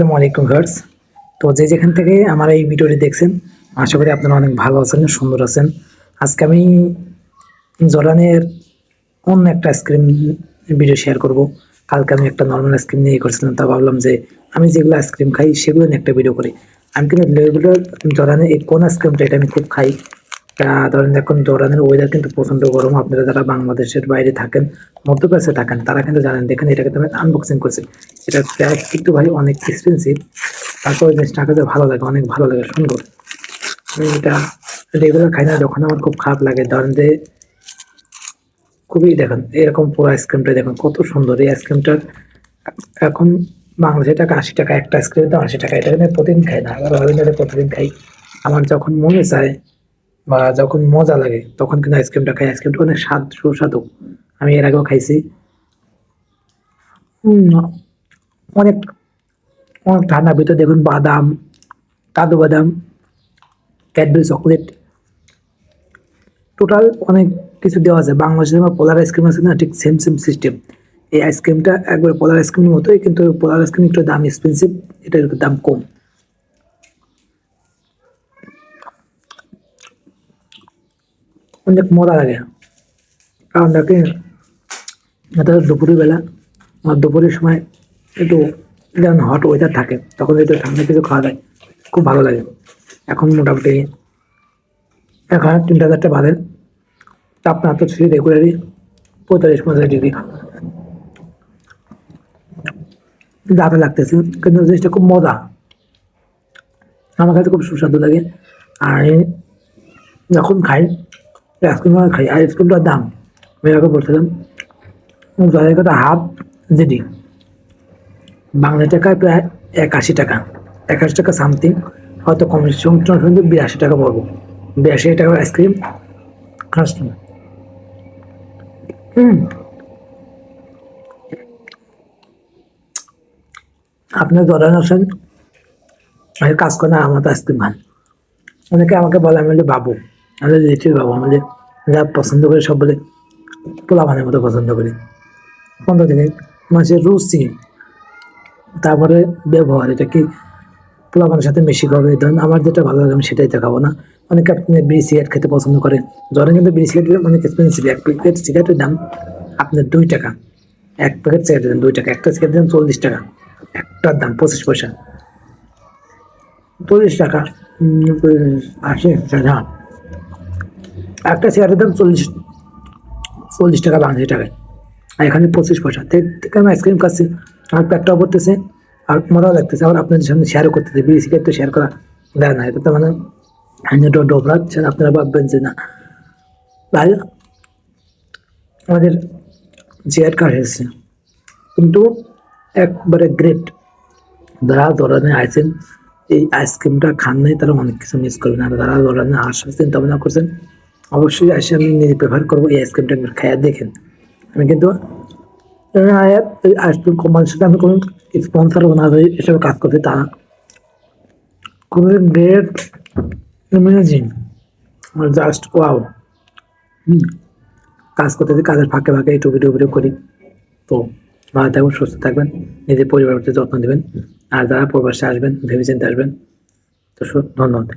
আসসালামু আলাইকুম ভার্স তো যে যেখান থেকে আমার এই ভিডিওটি দেখছেন, আশা করি আপনারা অনেক ভালো আছেন, সুন্দর আছেন। আজকে আমি জরানের অন্য একটা আইসক্রিম ভিডিও শেয়ার করব। কালকে আমি একটা নর্মাল আইসক্রিম নিয়ে করেছিলাম, তা ভাবলাম যে আমি যেগুলো আইসক্রিম খাই, সেগুলো নিয়ে একটা ভিডিও করি। আমি কিন্তু জর্ডানের এই কোন আইসক্রিমটা এটা আমি খুব খাই ধরেন এখন জর্ডানের ওয়েদার কিন্তু প্রচণ্ড গরম। আপনারা যারা বাংলাদেশের বাইরে থাকেন মধ্যপ্রাচ্যে থাকেন, তারা কিন্তু জানেন দেখেন এটা কিন্তু আমি আনবক্সিং করছি। এটা প্রাইস কিন্তু ভাই অনেক এক্সপেন্সিভ তারপরে জিনিসটা কাছে ভালো লাগে, অনেক ভালো লাগে, সুন্দর। এটা রেগুলার খাই না, যখন আমার খুব খারাপ লাগে, ধরেন যে খুবই দেখেন, এরকম পুরো আইসক্রিমটা দেখুন, কত সুন্দর। এই আইসক্রিমটার এখন বাংলাদেশের টাকা আশি টাকা, একটা আইসক্রিম দাম আশি টাকা, এটা আমি প্রতিদিন খাই না, আবার রবীন্দ্রে প্রতিদিন খাই। আমার যখন মনে চায় বা যখন মজা লাগে, তখন কিন্তু আইসক্রিমটা খাই। আইসক্রিমটা অনেক স্বাদ, সুস্বাদু। আমি এর আগেও খাইছি। অনেক অনেক ঠান্ডা ভিতরে দেখুন বাদাম, কাজু বাদাম, ক্যাডবেরি চকলেট। টোটাল অনেক কিছু দেওয়া আছে। বাংলাদেশে যেমন পোলার আইসক্রিম আছে না, ঠিক সেম সেম সিস্টেম এই আইসক্রিমটা একবার পোলার আইসক্রিমের মতোই, কিন্তু পোলার আইসক্রিম একটু দাম এক্সপেন্সিভ এটার দাম কম। অনেক মজা লাগে। কারণ দেখে দুপুরের বেলা আর দুপুরের সময় একটু যেমন হট ওয়েদার থাকে, তখন একটু ঠান্ডা কিছু খাওয়া যায়, খুব ভালো লাগে। এখন মোটামুটি এখন তিনটা চারটে বাজে। তাপমাত্রা ছিল রেগুলারই পঁয়তাল্লিশ পঁয়তাল্লিশ ডিগ্রি। দাঁতে লাগতেছে, কিন্তু জিনিসটা খুব মজা। আমার কাছে খুব সুস্বাদু লাগে। আর যখন খাই আইসক্রিম খাই আইসক্রিমটার দাম। আমি আগে বলছিলাম জলের কথা হাফ জিডি। বাংলা টাকায় প্রায় একাশি টাকা। একাশি টাকা সামথিং হয়তো কম শুনতে বিরাশি টাকা পড়ব বিরাশি টাকার আইসক্রিম খাচ্ছি হুম আপনার ধরেন আসেন কাজ করে আমার আইসক্রিম খান অনেকে আমাকে বলে আমি বাবু আমি লিটিল বাবু আমি বলি, যা পছন্দ করি সব বলে পোলাপানের মতো পছন্দ করি। পনেরো থেকে মানুষের রুচি। তারপরে ব্যবহার, এটা কি পোলা পোলাপানের সাথে মিশি খাবে? ধরুন আমার যেটা ভালো লাগে আমি সেটাই দেখাবো না। অনেকে আপনি বিড়ি সিগারেট খেতে পছন্দ করে। ধরেন কিন্তু বিড়ি সিগারেট অনেক এক্সপেন্সিভ এক প্যাকেট সিগারেটের দাম আপনার দুই টাকা। এক প্যাকেট সিগারেটের দাম দুই টাকা। একটা সিগারেটের দাম চল্লিশ টাকা। একটার দাম পঁচিশ পয়সা। চল্লিশ টাকা। আশি হ্যাঁ একটা সিগারেটের দাম চল্লিশ চল্লিশ টাকা বাংলাদেশি টাকায়। আর এখানে পঁচিশ পয়সা। থেকে আমি আইসক্রিম খাচ্ছি? আমার পেটটাও ভরতেছে, আর মজাও লাগতেছে। আবার আপনাদের সামনে শেয়ারও করতেছে। বিড়ি সিগারেট তো শেয়ার করা দেয় না। এটা তো মানে ডোবরাচ্ছেন আপনারা ভাববেন যে না। ভাই, আমাদের চেয়ার কার্ড এসেছে। কিন্তু একবারে গ্রেট যারা ধরনের আইসেন এই আইসক্রিমটা খান নাই, তারা অনেক কিছু মিস করবেন। আর যারা ধরনের আসার চিন্তা ভাবনা করছেন অবশ্যই আসে, আমি নিজে প্রেফার করব এই আইসক্রিমটা একবার খাইয়া দেখেন। আমি কিন্তু আয়াত এই আইসক্রিম কোম্পানির সাথে আমি কোনো স্পন্সার না হয়ে এসব কাজ করছি তা না। খুবই great amazing just wow hmm, কাজ করতে করতে কাজের ফাঁকে ফাঁকে ভিডিও ভিডিও করি। তো ভালো থাকবেন, সুস্থ থাকবেন, নিজের পরিবারের যত্ন দেবেন আর যারা প্রবাসে আসবেন ভেবে চিন্তে আসবেন, তো ধন্যবাদ।